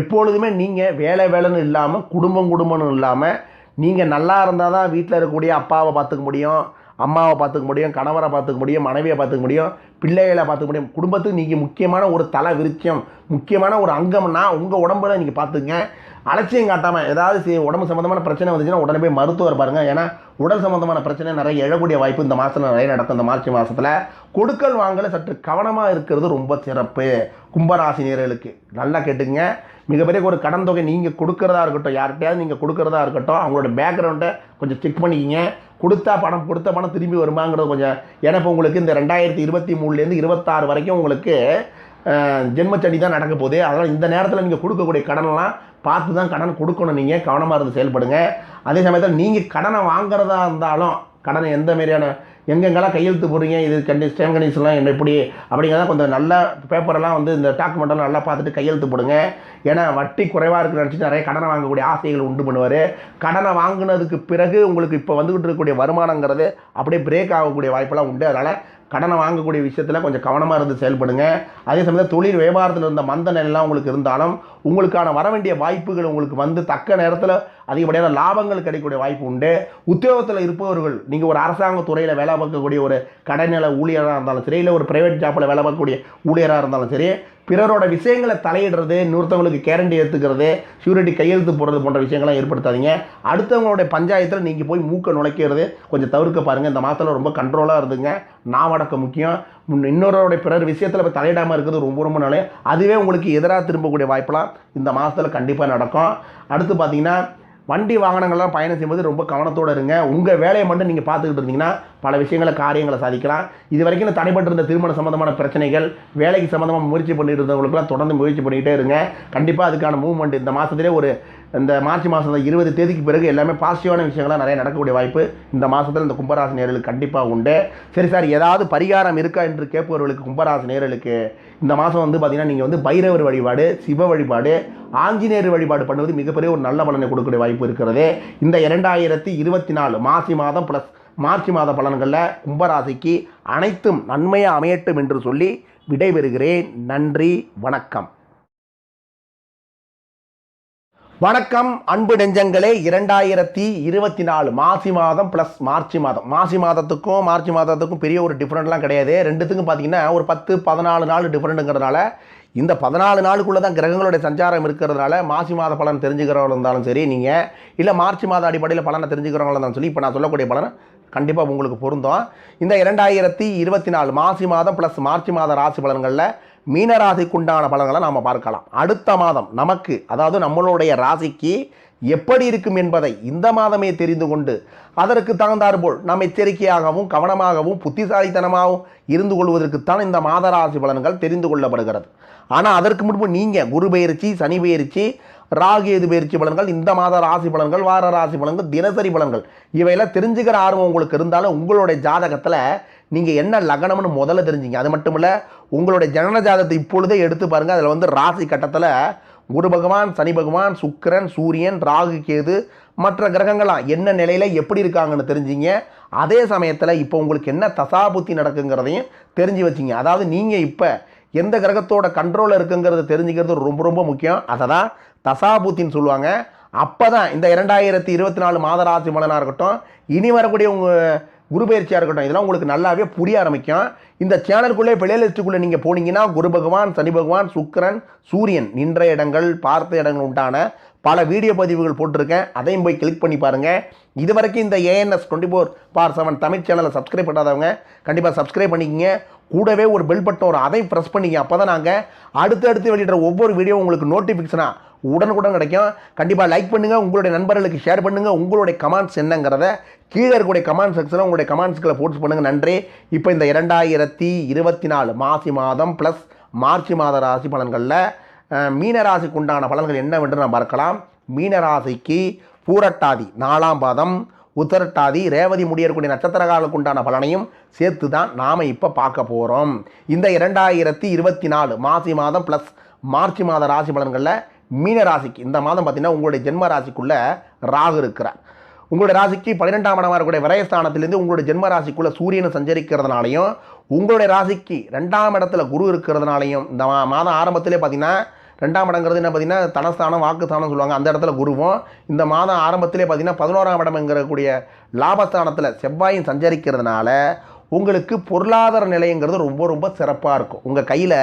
எப்பொழுதுமே நீங்கள் வேலை வேலைன்னு இல்லாமல் குடும்பம் குடும்பம்னு இல்லாமல் நீங்கள் நல்லா இருந்தால் தான் வீட்டில் இருக்கக்கூடிய அப்பாவை பார்த்துக்க முடியும். அம்மாவை பார்த்துக்க முடியும் கணவரை பார்த்துக்க முடியும் மனைவியை பார்த்துக்க முடியும் பிள்ளைகளை பார்த்துக்க முடியும். குடும்பத்துக்கு நீங்கள் முக்கியமான ஒரு தலை விருச்சம் முக்கியமான ஒரு அங்கம்னா உங்கள் உடம்புல நீங்கள் பார்த்துங்க அலட்சியம் காட்டாமல் ஏதாவது உடம்பு சம்மந்தமான பிரச்சனை வந்துச்சுன்னா உடனே போய் மருத்துவர் பாருங்கள் ஏன்னா உடல் சம்மந்தமான பிரச்சனை நிறைய எழக்கூடிய வாய்ப்பு இந்த மாதத்தில் நிறைய நடக்கும் இந்த மார்ச் மாதத்தில் கொடுக்கல் வாங்கல சற்று கவனமாக இருக்கிறது ரொம்ப சிறப்பு. கும்பராசினியர்களுக்கு நல்லா கேட்டுங்க மிகப்பெரிய ஒரு கடன் தொகை நீங்கள் கொடுக்கறதா இருக்கட்டும் யார்கிட்டயாவது நீங்கள் கொடுக்கறதா இருக்கட்டும் அவங்களோட பேக்ரவுண்டை கொஞ்சம் செக் பண்ணிக்கிங்க. கொடுத்தா பணம் கொடுத்த பணம் திரும்பி வருமாங்கிறது கொஞ்சம் ஏன்னா இப்போ உங்களுக்கு இந்த ரெண்டாயிரத்தி இருபத்தி மூணுலேருந்து இருபத்தாறு வரைக்கும் உங்களுக்கு அஹ், ஜென்மச்சடி தான் நடக்க போகுது. அதனால் இந்த நேரத்தில் நீங்கள் கொடுக்கக்கூடிய கடனெல்லாம் பார்த்து தான் கடன் கொடுக்கணும். நீங்கள் கவனமாக இருந்து செயல்படுங்க. அதே சமயத்தில் நீங்கள் கடனை வாங்குறதா இருந்தாலும் கடனை எந்த மாதிரியான எங்கெங்கெல்லாம் கையெழுத்து போடுறீங்க? இது கண்டி ஸ்டேம் கண்டிஷன்லாம் என்ன எப்படி அப்படிங்கிறத கொஞ்சம் நல்ல பேப்பரெல்லாம் வந்து இந்த டாக்குமெண்ட்டெல்லாம் நல்லா பார்த்துட்டு கையெழுத்து போடுங்க. ஏன்னா வட்டி குறைவாக இருக்குன்னு நினச்சிட்டு நிறைய கடனை வாங்கக்கூடிய ஆசைகள் உண்டு பண்ணுவார். கடனை வாங்கினதுக்கு பிறகு உங்களுக்கு இப்போ வந்துக்கிட்டு இருக்கக்கூடிய வருமானங்கிறது அப்படியே பிரேக் ஆகக்கூடிய வாய்ப்பெல்லாம் உண்டு. அதனால் கடனை வாங்கக்கூடிய விஷயத்தில் கொஞ்சம் கவனமாக இருந்து செயல்படுங்க. அதே சமயத்தில் தொழில் வியாபாரத்தில் இருந்த மந்த நிலையெல்லாம் உங்களுக்கு இருந்தாலும் உங்களுக்கான வர வேண்டிய வாய்ப்புகள் உங்களுக்கு வந்து தக்க நேரத்தில் அதிகப்படியான லாபங்கள் கிடைக்கக்கூடிய வாய்ப்பு உண்டு. உத்தியோகத்தில் இருப்பவர்கள் நீங்கள் ஒரு அரசாங்க துறையில் வேலை பார்க்கக்கூடிய ஒரு கடைநில ஊழியராக இருந்தாலும் சரி இல்லை ஒரு பிரைவேட் ஜாப்பில் வேலை பார்க்கக்கூடிய ஊழியராக இருந்தாலும் சரி பிறரோட விஷயங்களை தலையிடுறது இன்னொருத்தவங்களுக்கு கேரண்டி எடுத்துக்கிறது ஷூரிட்டி கையெழுத்து போடுறது போன்ற விஷயங்கள்லாம் ஏற்படுத்தாதீங்க. அடுத்தவங்களுடைய பஞ்சாயத்தில் நீங்கள் போய் மூக்க நுழைக்கிறது கொஞ்சம் தவிர்க்க பாருங்கள் இந்த மாதத்தில் ரொம்ப கண்ட்ரோலாக இருந்துங்க. நாவடக்க முக்கியம். முன் இன்னொருடைய பிறர் விஷயத்தில் இப்போ தலையிடாமல் இருக்கிறது ரொம்ப ரொம்ப நல்லது. அதுவே உங்களுக்கு எதிராக திரும்பக்கூடிய வாய்ப்பெல்லாம் இந்த மாதத்தில் கண்டிப்பாக நடக்கும். அடுத்து பார்த்தீங்கன்னா வண்டி வாகனங்கள்லாம் பயணம் செய்யும்போது ரொம்ப கவனத்தோடு இருங்க. உங்கள் வேலையை மட்டும் நீங்கள் பார்த்துக்கிட்டு இருந்தீங்கன்னா பல விஷயங்களை காரியங்களை சாதிக்கலாம். இது வரைக்கும் தடைபட்டிருந்த திருமண சம்மந்தமான பிரச்சனைகள் வேலைக்கு சம்மந்தமாக முயற்சி பண்ணிட்டு இருந்தவங்களுக்குலாம் தொடர்ந்து முயற்சி பண்ணிக்கிட்டே இருங்க. கண்டிப்பாக அதுக்கான மூவ்மெண்ட் இந்த மாதத்துலேயே ஒரு இந்த மார்ச் மாதம் இருபது தேதிக்கு பிறகு எல்லாமே பாசிட்டிவான விஷயங்கள்லாம் நிறைய நடக்கக்கூடிய வாய்ப்பு இந்த மாதத்தில் இந்த கும்பராசி நேர்களுக்கு கண்டிப்பாக உண்டு. சரி சார் ஏதாவது பரிகாரம் இருக்கா என்று கேட்பவர்களுக்கு கும்பராசி நேர்களுக்கு இந்த மாதம் வந்து பார்த்திங்கன்னா நீங்கள் வந்து பைரவர் வழிபாடு சிவ வழிபாடு ஆஞ்சநேயர் வழிபாடு பண்ணுவது மிகப்பெரிய ஒரு நல்ல பலனை கொடுக்கக்கூடிய வாய்ப்பு இருக்கிறது. இந்த இரண்டாயிரத்தி இருபத்தி நாலு மாசி மாதம் ப்ளஸ் மார்ச் மாத பலன்களில் கும்பராசிக்கு அனைத்தும் நன்மையாக அமையட்டும் என்று சொல்லி விடைபெறுகிறேன். நன்றி வணக்கம். வணக்கம் அன்பு நெஞ்சங்களே. இரண்டாயிரத்தி இருபத்தி நாலு மாசி மாதம் ப்ளஸ் மார்ச் மாதம். மாசி மாதத்துக்கும் மார்ச் மாதத்துக்கும் பெரிய ஒரு டிஃப்ரெண்ட்லாம் கிடையாது. ரெண்டுத்துக்கும் பார்த்தீங்கன்னா ஒரு பத்து பதினாலு நாள் டிஃப்ரெண்ட்டுங்கிறதுனால இந்த பதினாலு நாளுக்குள்ளே தான் கிரகங்களுடைய சஞ்சாரம் இருக்கிறதுனால மாசி மாத பலன் தெரிஞ்சுக்கிறவங்க இருந்தாலும் சரி நீங்கள் இல்லை மார்ச் மாத அடிப்படையில் பலனை தெரிஞ்சுக்கிறவங்களா இருந்தாலும் சொல்லி இப்போ நான் சொல்லக்கூடிய பலனை கண்டிப்பாக உங்களுக்கு பொருந்தும். இந்த இரண்டாயிரத்தி இருபத்தி நாலு மாசி மாதம் ப்ளஸ் மார்ச் மாத ராசி பலன்களில் மீன ராசிக்குண்டான பலன்களை நாம் பார்க்கலாம். அடுத்த மாதம் நமக்கு அதாவது நம்மளுடைய ராசிக்கு எப்படி இருக்கும் என்பதை இந்த மாதமே தெரிந்து கொண்டு அதற்கு தகுந்தாற்போல் நாம் எச்சரிக்கையாகவும் கவனமாகவும் புத்திசாலித்தனமாகவும் இருந்து கொள்வதற்குத்தான் இந்த மாத ராசி பலன்கள் தெரிந்து கொள்ளப்படுகிறது. ஆனால் அதற்கு முன்பு நீங்கள் குரு பயிற்சி சனி பயிற்சி ராகு எது பயிற்சி பலன்கள் இந்த மாத ராசி பலன்கள் வார ராசி பலன்கள் தினசரி பலன்கள் இவையெல்லாம் தெரிஞ்சுக்கிற ஆர்வம் உங்களுக்கு இருந்தாலும் உங்களுடைய ஜாதகத்தில் நீங்கள் என்ன லக்னம்னு முதல்ல தெரிஞ்சுங்க. அது மட்டும் இல்லை உங்களுடைய ஜனனஜாதத்தை இப்பொழுதே எடுத்து பாருங்கள் அதில் வந்து ராசி கட்டத்தில் குரு பகவான் சனி பகவான் சுக்கிரன் சூரியன் ராகு கேது மற்ற கிரகங்களாம் என்ன நிலையில் எப்படி இருக்காங்கன்னு தெரிஞ்சிங்க. அதே சமயத்தில் இப்போ உங்களுக்கு என்ன தசாபுத்தி நடக்குங்கிறதையும் தெரிஞ்சு வச்சிங்க. அதாவது நீங்கள் இப்போ எந்த கிரகத்தோட கண்ட்ரோலில் இருக்குங்கிறத தெரிஞ்சுக்கிறது ரொம்ப ரொம்ப முக்கியம். அதை தான் தசாபுத்தின்னு சொல்லுவாங்க. அப்போ தான் இந்த இரண்டாயிரத்தி இருபத்தி நாலு மாத ராசி பலனாக இருக்கட்டும் இனி வரக்கூடிய உங்கள் குரு பயிற்சியாக இருக்கட்டும் இதெல்லாம் உங்களுக்கு நல்லாவே புரிய ஆரம்பிக்கும். இந்த சேனலுக்குள்ளே பிளேலிஸ்ட்டுக்குள்ளே நீங்கள் போனீங்கன்னா குரு பகவான் சனி பகவான் சுக்கிரன் சூரியன் நின்ற இடங்கள் பார்த்த இடங்கள் உண்டான பல வீடியோ பதிவுகள் போட்டிருக்கேன். அதையும் போய் கிளிக் பண்ணி பாருங்கள் இது வரைக்கும் இந்த ANS twenty four bar seven Tamil சேனலை சப்ஸ்கிரைப் பண்ணாதவங்க கண்டிப்பாக சப்ஸ்கிரைப் பண்ணிக்கிங்க. கூடவே ஒரு பெல் பட்டன் வரும் அதையும் ப்ரெஸ் பண்ணிங்க அப்போ தான் நாங்கள் அடுத்தடுத்து வெளியிடுற ஒவ்வொரு வீடியோ உங்களுக்கு நோட்டிஃபிகேஷனாக உடனுக்குடன் கிடைக்கும். கண்டிப்பாக லைக் பண்ணுங்கள் உங்களுடைய நண்பர்களுக்கு ஷேர் பண்ணுங்கள் உங்களுடைய கமெண்ட்ஸ் என்னங்கிறத கீழே இருக்கக்கூடிய கமெண்ட் செக்ஷனில் உங்களுடைய கமெண்ட்ஸ்களை போட்டு பண்ணுங்கள் நன்றி. இப்போ இந்த இரண்டாயிரத்தி இருபத்தி நாலு மாசி மாதம் ப்ளஸ் மார்ச் மாத ராசி பலன்களில் மீனராசிக்கு உண்டான பலன்கள் என்னவென்று நாம் பார்க்கலாம். மீனராசிக்கு பூரட்டாதி நாலாம் பாதம் உத்தரட்டாதி ரேவதி முடியக்கூடிய நட்சத்திரகாலுக்கு உண்டான பலனையும் சேர்த்து தான் நாம் இப்போ பார்க்க போகிறோம் இந்த இரண்டாயிரத்தி இருபத்தி நாலு மாசி மாதம் ப்ளஸ் மார்ச் மாத ராசி பலன்களில் மீன ராசிக்கு இந்த மாதம் பார்த்தீங்கன்னா உங்களுடைய ஜென்ம ராசிக்குள்ளே ராகு இருக்கிறார். உங்களுடைய ராசிக்கு பன்னிரெண்டாம் இடமாக இருக்கக்கூடிய விரயஸ்தானத்திலேருந்து உங்களுடைய ஜென்ம ராசிக்குள்ளே சூரியன் சஞ்சரிக்கிறதுனாலையும் உங்களுடைய ராசிக்கு ரெண்டாம் இடத்துல குரு இருக்கிறதுனாலையும் இந்த மா- மாதம் ஆரம்பத்திலே பார்த்தீங்கன்னா ரெண்டாம் இடங்கிறது என்ன பார்த்தீங்கன்னா தனஸ்தானம் வாக்குஸ்தானம் சொல்லுவாங்க. அந்த இடத்துல குருவும் இந்த மாதம் ஆரம்பத்திலே பார்த்தீங்கன்னா பதினோராம் இடம்ங்கிறக்கூடிய லாபஸ்தானத்தில் செவ்வாயும் சஞ்சரிக்கிறதுனால உங்களுக்கு பொருளாதார நிலைங்கிறது ரொம்ப ரொம்ப சிறப்பாக இருக்கும். உங்கள் கையில்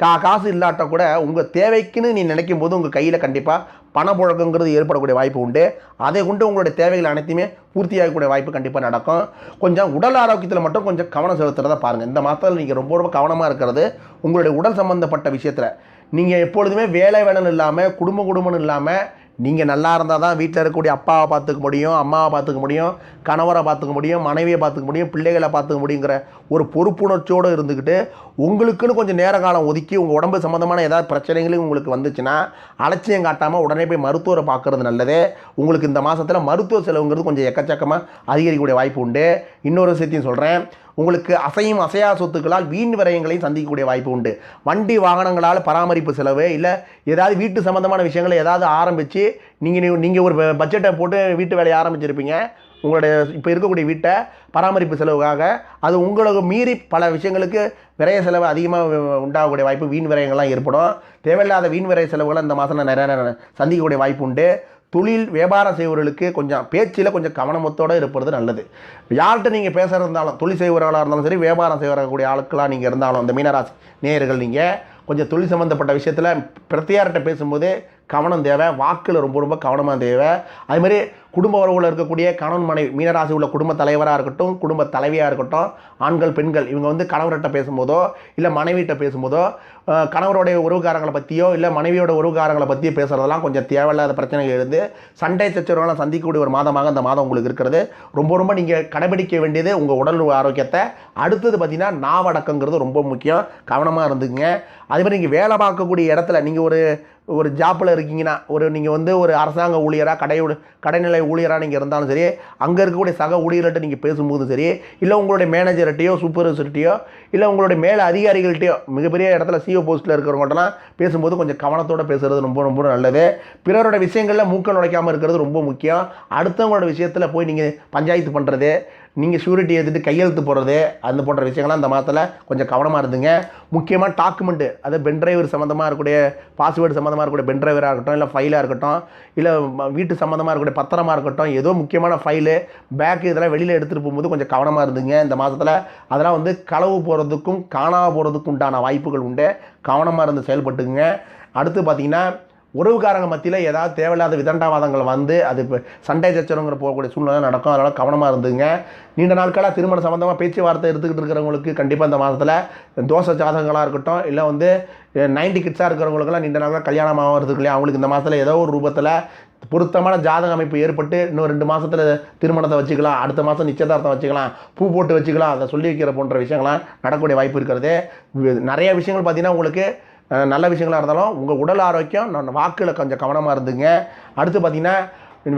கா காசு இல்லாட்ட கூட உங்கள் தேவைக்குன்னு நீ நினைக்கும் போது உங்கள் கையில் கண்டிப்பாக பணப்புழக்கங்கிறது ஏற்படக்கூடிய வாய்ப்பு உண்டு. அதை கொண்டு உங்களுடைய தேவைகள் அனைத்துமே பூர்த்தியாகக்கூடிய வாய்ப்பு கண்டிப்பாக நடக்கும். கொஞ்சம் உடல் ஆரோக்கியத்தில் மட்டும் கொஞ்சம் கவனம் செலுத்துறதை பாருங்கள் இந்த மாதத்தில் நீங்கள் ரொம்ப ரொம்ப கவனமாக இருக்கிறது உங்களுடைய உடல் சம்மந்தப்பட்ட விஷயத்தில். நீங்கள் எப்பொழுதுமே வேலை வேணும் இல்லாமல் குடும்ப குடும்பம்னு இல்லாமல் நீங்கள் நல்லா இருந்தால் தான் வீட்டில் இருக்கக்கூடிய அப்பாவை பார்த்துக்க முடியும் அம்மாவை பார்த்துக்க முடியும் கணவரை பார்த்துக்க முடியும் மனைவியை பார்த்துக்க முடியும் பிள்ளைகளை பார்த்துக்க முடியுங்கிற ஒரு பொறுப்புணர்ச்சியோடு இருந்துக்கிட்டு உங்களுக்குன்னு கொஞ்சம் நேர காலம் ஒதுக்கி உங்கள் உடம்பு சம்மந்தமான ஏதாவது பிரச்சனைகளும் உங்களுக்கு வந்துச்சுன்னா அலட்சியம் காட்டாமல் உடனே போய் மருத்துவரை பார்க்குறது நல்லது. உங்களுக்கு இந்த மாதத்தில் மருத்துவ செலவுங்கிறது கொஞ்சம் எக்கச்சக்கமாக அதிகரிக்கக்கூடிய வாய்ப்பு உண்டு. இன்னொரு விஷயத்தையும் சொல்கிறேன் உங்களுக்கு அசையும் அசையா சொத்துக்களால் வீண் விரயங்களையும் சந்திக்கக்கூடிய வாய்ப்பு உண்டு. வண்டி வாகனங்களால் பராமரிப்பு செலவு இல்லை ஏதாவது வீட்டு சம்மந்தமான விஷயங்களை ஏதாவது ஆரம்பித்து நீங்கள் நீங்கள் ஒரு பட்ஜெட்டை போட்டு வீட்டு வேலையை ஆரம்பிச்சிருப்பீங்க. உங்களுடைய இப்போ இருக்கக்கூடிய வீட்டை பராமரிப்பு செலவுக்காக அது உங்களுக்கு மீறி பல விஷயங்களுக்கு விரைய செலவு அதிகமாக உண்டாகக்கூடிய வாய்ப்பு வீண் விரயங்கள்லாம் ஏற்படும். தேவையில்லாத வீண் விரைய செலவுகளை இந்த மாதம் நிறைய நிறைய சந்திக்கக்கூடிய வாய்ப்பு உண்டு. தொழில் வியாபாரம் செய்வர்களுக்கு கொஞ்சம் பேச்சில் கொஞ்சம் கவனமத்தோடு இருப்பது நல்லது. யார்கிட்ட நீங்கள் பேசுகிற இருந்தாலும் தொழில் செய்வர்களாக இருந்தாலும் சரி வியாபாரம் செய்வரக்கூடிய ஆட்களாக நீங்கள் இருந்தாலும் அந்த மீனராசி நேயர்கள் நீங்கள் கொஞ்சம் தொழில் சம்மந்தப்பட்ட விஷயத்தில் பிரத்தியார்கிட்ட பேசும்போது கவனம் தேவை வாக்கில் ரொம்ப ரொம்ப கவனமாக தேவை. அதுமாதிரி குடும்ப உறவுல இருக்கக்கூடிய கணவன் மனைவி மீனராசி உள்ள குடும்ப தலைவராக இருக்கட்டும் குடும்ப தலைவியாக இருக்கட்டும் ஆண்கள் பெண்கள் இவங்க வந்து கணவர்கிட்ட பேசும்போதோ இல்லை மனைவிகிட்ட பேசும்போதோ கணவருடைய உறவுக்காரங்களை பற்றியோ இல்லை மனைவியோட உறவுக்காரங்களை பற்றியோ பேசுகிறதெல்லாம் கொஞ்சம் தேவையில்லாத பிரச்சனைகள் இருந்து சண்டை சச்சரவுகளை சந்திக்கக்கூடிய ஒரு மாதமாக இந்த மாதம் உங்களுக்கு இருக்கிறது. ரொம்ப ரொம்ப நீங்கள் கடைபிடிக்க வேண்டியது உங்கள் உடல் ஆரோக்கியத்தை. அடுத்தது பார்த்தீங்கன்னா நாவடக்கங்கிறது ரொம்ப முக்கியம். கவனமாக இருந்துக்குங்க. அதே மாதிரி நீங்கள் வேலை பார்க்கக்கூடிய இடத்துல நீங்கள் ஒரு ஒரு ஜாப்பில் இருக்கீங்கன்னா ஒரு நீங்கள் வந்து ஒரு அரசாங்க ஊழியராக கடையோட கடைநிலை ஊழியராக நீங்கள் இருந்தாலும் சரி அங்கே இருக்கக்கூடிய சக ஊழியர்கிட்ட நீங்கள் பேசும்போதும் சரி இல்லை உங்களுடைய மேனேஜர்கிட்டையோ சூப்பர்வைசர்கிட்டையோ இல்லை உங்களுடைய மேலே அதிகாரிகள்கிட்டயோ மிகப்பெரிய இடத்துல சிஓ போஸ்ட்டில் இருக்கிறவங்கள்ட்டலாம் பேசும்போது கொஞ்சம் கவனத்தோடு பேசுகிறது ரொம்ப ரொம்ப நல்லது. பிறரோட விஷயங்களில் மூக்க நுழைக்காமல் இருக்கிறது ரொம்ப முக்கியம். அடுத்தவங்களோட விஷயத்தில் போய் நீங்கள் பஞ்சாயத்து பண்ணுறது நீங்கள் ஷூரிட்டி எடுத்துகிட்டு கையெழுத்து போடுறது அந்த போன்ற விஷயங்கள்லாம் அந்த மாதத்தில் கொஞ்சம் கவனமாக இருந்துங்க. முக்கியமாக டாக்குமெண்ட்டு அது பென்ட்ரைவர் சம்மந்தமாக இருக்கக்கூடிய பாஸ்வேர்டு சம்மந்தமாக இருக்கக்கூடிய பென்ட்ரைவராக இருக்கட்டும் இல்லை ஃபைலாக இருக்கட்டும் இல்லை வீட்டு சம்மந்தமாக இருக்கக்கூடிய பத்திரமா இருக்கட்டும் ஏதோ முக்கியமான ஃபைலு பேக்கு இதெல்லாம் வெளியில் எடுத்துகிட்டு போகும்போது கொஞ்சம் கவனமாக இருந்துங்க. இந்த மாதத்தில் அதெல்லாம் வந்து களவு போகிறதுக்கும் காணாமல் போகிறதுக்கும் உண்டான வாய்ப்புகள் உண்டு. கவனமாக இருந்து செயல்பட்டுங்க அடுத்து பார்த்தீங்கன்னா உறவுக்காரங்க மத்தியில் ஏதாவது தேவையில்லாத விதண்டாவாதங்கள் வந்து அது இப்போ சண்டை சச்சரவுங்கிற போகக்கூடிய சூழ்நிலை நடக்கும். அதனால் கவனமாக இருந்துங்க. நீண்ட நாட்களாக திருமணம் சம்மந்தமாக பேச்சுவார்த்தை எடுத்துக்கிட்டு இருக்கிறவங்களுக்கு கண்டிப்பாக இந்த மாதத்தில் தோசை ஜாதகங்களாக இருக்கட்டும் இல்லை வந்து நைன்டி கிட்ஸாக இருக்கிறவங்களுக்குலாம் நீண்ட நாட்களாக கல்யாணம் ஆகிறதுக்கு இல்லையா? அவங்களுக்கு இந்த மாதத்தில் ஏதோ ஒரு ரூபத்தில் பொருத்தமான ஜாதக அமைப்பு ஏற்பட்டு இன்னும் ரெண்டு மாதத்தில் திருமணத்தை வச்சுக்கலாம் அடுத்த மாதம் நிச்சயதார்த்தம் வச்சுக்கலாம் பூ போட்டு வச்சுக்கலாம் அதை சொல்லி வைக்கிற போன்ற விஷயங்கள்லாம் நடக்கக்கூடிய வாய்ப்பு இருக்கிறது. நிறைய விஷயங்கள் பார்த்தீங்கன்னா உங்களுக்கு நல்ல விஷயங்களாக இருந்தாலும் உங்கள் உடல் ஆரோக்கியம் நான் வாக்கில் கொஞ்சம் கவனமாக இருந்துங்க. அடுத்து பார்த்தீங்கன்னா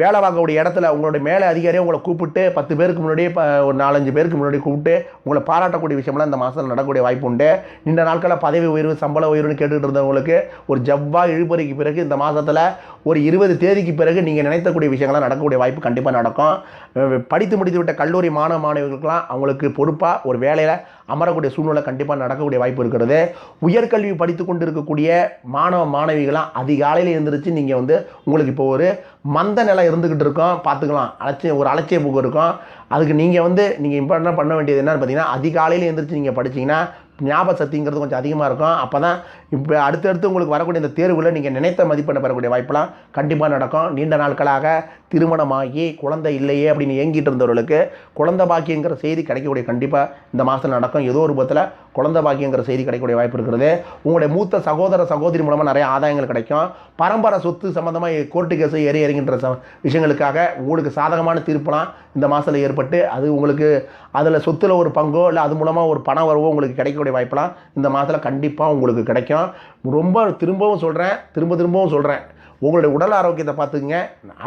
வேலை பார்க்கக்கூடிய இடத்துல உங்களுடைய மேலே அதிகாரியை உங்களை கூப்பிட்டு பத்து பேருக்கு முன்னாடியே ஒரு நாலஞ்சு பேருக்கு முன்னாடி கூப்பிட்டு உங்களை பாராட்டக்கூடிய விஷயம்லாம் இந்த மாதத்தில் நடக்கக்கூடிய வாய்ப்பு உண்டு. நீண்ட நாட்களில் பதவி உயர்வு சம்பள உயர்வுன்னு கேட்டுக்கிட்டு இருந்தவங்களுக்கு ஒரு ஜவ்வா இழுபறிக்கு பிறகு இந்த மாதத்தில் ஒரு இருபது தேதிக்கு பிறகு நீங்கள் நினைத்தக்கூடிய விஷயங்கள்லாம் நடக்கக்கூடிய வாய்ப்பு கண்டிப்பாக நடக்கும். படித்து முடித்து விட்ட கல்லூரி மாணவ மாணவிகளுக்கெல்லாம் அவங்களுக்கு பொறுப்பாக ஒரு வேலையில் அமரக்கூடிய சூழ்நிலை கண்டிப்பாக நடக்கக்கூடிய வாய்ப்பு இருக்கிறது. உயர்கல்வி படித்து கொண்டு இருக்கக்கூடிய மாணவ மாணவிகளாம் அதிகாலையில் எழுந்திரிச்சு நீங்கள் வந்து உங்களுக்கு இப்போ ஒரு மந்த நிலை இருந்துக்கிட்டு இருக்கோம். பார்த்துக்கலாம். அலட்சியம் ஒரு அலட்சிய போக்கு இருக்கும். அதுக்கு நீங்கள் வந்து நீங்கள் இம்பார்ட்டண்டாக பண்ண வேண்டியது என்னென்னு பார்த்தீங்கன்னா அதிகாலையில் எழுந்திரிச்சு நீங்கள் படிச்சீங்கன்னா ஞாபக சக்திங்கிறது கொஞ்சம் அதிகமாக இருக்கும். அப்போ தான் இப்போ அடுத்தடுத்து உங்களுக்கு வரக்கூடிய இந்த தேர்வில் நீங்கள் நினைத்த மதிப்பெண்ணை பெறக்கூடிய வாய்ப்பெல்லாம் கண்டிப்பாக நடக்கும். நீண்ட நாட்களாக திருமணமாகி குழந்தை இல்லையே அப்படின்னு ஏங்கிட்டு இருந்தவர்களுக்கு குழந்தை பாக்கியங்கிற செய்தி கிடைக்கக்கூடிய கண்டிப்பாக இந்த மாதம் நடக்கும். ஏதோ ஒரு விதத்தில் குழந்தை பாக்கியங்கிற செய்தி கிடைக்கக்கூடிய வாய்ப்பு இருக்கிறது. உங்களுடைய மூத்த சகோதர சகோதரி மூலமாக நிறைய ஆதாயங்கள் கிடைக்கும். பரம்பரை சொத்து சம்மந்தமாக கோர்ட்டு கேஸு ஏறி இறங்கின்ற ச விஷயங்களுக்காக உங்களுக்கு சாதகமான தீர்ப்புலாம் இந்த மாதத்தில் ஏற்பட்டு அது உங்களுக்கு அதில் சொத்தில் ஒரு பங்கோ இல்லை அது மூலமாக ஒரு பணம் வரவோ உங்களுக்கு கிடைக்கக்கூடிய வாய்ப்பெல்லாம் இந்த மாதத்தில் கண்டிப்பாக உங்களுக்கு கிடைக்கும். ரொம்ப திரும்பவும் சொல்கிறேன் திரும்ப திரும்பவும் சொல்கிறேன் உங்களுடைய உடல் ஆரோக்கியத்தை பார்த்துக்குங்க.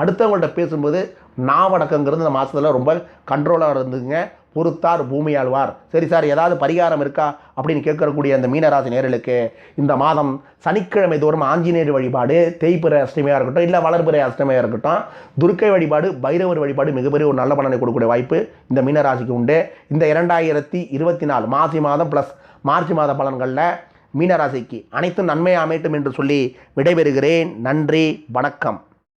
அடுத்தவங்கள்ட்ட பேசும்போது நாவடக்கங்கிறது இந்த மாதத்தில் ரொம்ப கண்ட்ரோலாக இருந்துங்க பொறுத்தார் பூமி ஆழ்வார். சரி சார் ஏதாவது பரிகாரம் இருக்கா? அப்படின்னு கேட்கக்கூடிய அந்த மீனராசி நேர்களுக்கு இந்த மாதம் சனிக்கிழமை தோறும் ஆஞ்சநேயர் வழிபாடு தேய்பிறை அஷ்டமியாக இருக்கட்டும் இல்லை வளர்பிறை அஷ்டமியாக இருக்கட்டும் துர்க்கை வழிபாடு பைரவர் வழிபாடு மிகப்பெரிய ஒரு நல்ல பலனை கொடுக்கக்கூடிய வாய்ப்பு இந்த மீனராசிக்கு உண்டு. இந்த இரண்டாயிரத்தி இருபத்தி நாலு மாசி மாதம் ப்ளஸ் மார்ச் மாத பலன்களில் மீனராசிக்கு அனைத்தும் நன்மை அமையட்டும் என்று சொல்லி விடைபெறுகிறேன். நன்றி வணக்கம்.